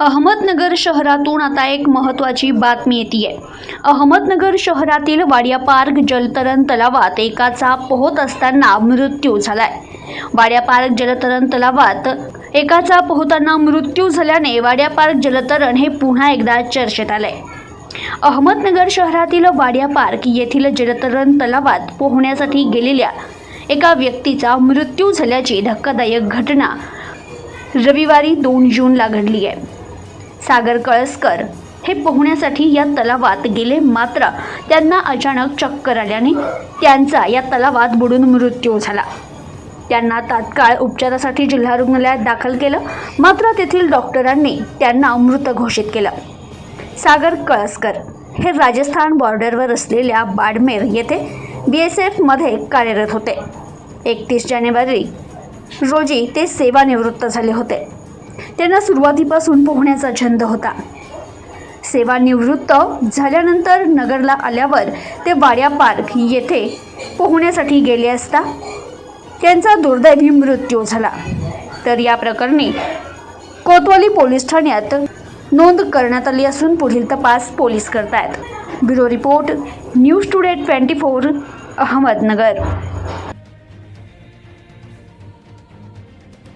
अहमदनगर शहरातून आता एक महत्त्वाची बातमी येते अहमदनगर शहरातील वाडिया पार्क जलतरण तलावात एकाचा पोहत असताना मृत्यू झालाय. वाड्या पार्क जलतरण तलावात एकाचा पोहताना मृत्यू झाल्याने वाड्या पार्क जलतरण हे पुन्हा एकदा चर्चेत आलंय. अहमदनगर शहरातील वाडिया पार्क येथील जलतरण तलावात पोहण्यासाठी गेलेल्या एका व्यक्तीचा मृत्यू झाल्याची धक्कादायक घटना रविवारी दोन जूनला घडली आहे सागर कळसकर हे पोहण्यासाठी या तलावात गेले मात्र त्यांना अचानक चक्कर आल्याने त्यांचा या तलावात बुडून मृत्यू झाला. त्यांना तात्काळ उपचारासाठी जिल्हा रुग्णालयात दाखल केलं मात्र तेथील डॉक्टरांनी त्यांना मृत घोषित केलं. सागर कळसकर हे राजस्थान बॉर्डरवर असलेल्या बाडमेर येथे बी एस एफमध्ये कार्यरत होते. एकतीस जानेवारी रोजी ते सेवानिवृत्त झाले होते. त्यांना सुरुवातीपासून पोहण्याचा छंद होता. सेवानिवृत्त झाल्यानंतर नगरला आल्यावर ते वाड्या पार्क येथे पोहण्यासाठी गेले असता त्यांचा दुर्दैवी मृत्यू झाला. तर या प्रकरणी कोतवाली पोलीस ठाण्यात नोंद करण्यात आली असून पुढील तपास पोलीस करतायत. Bureau report news today twenty four Ahmednagar.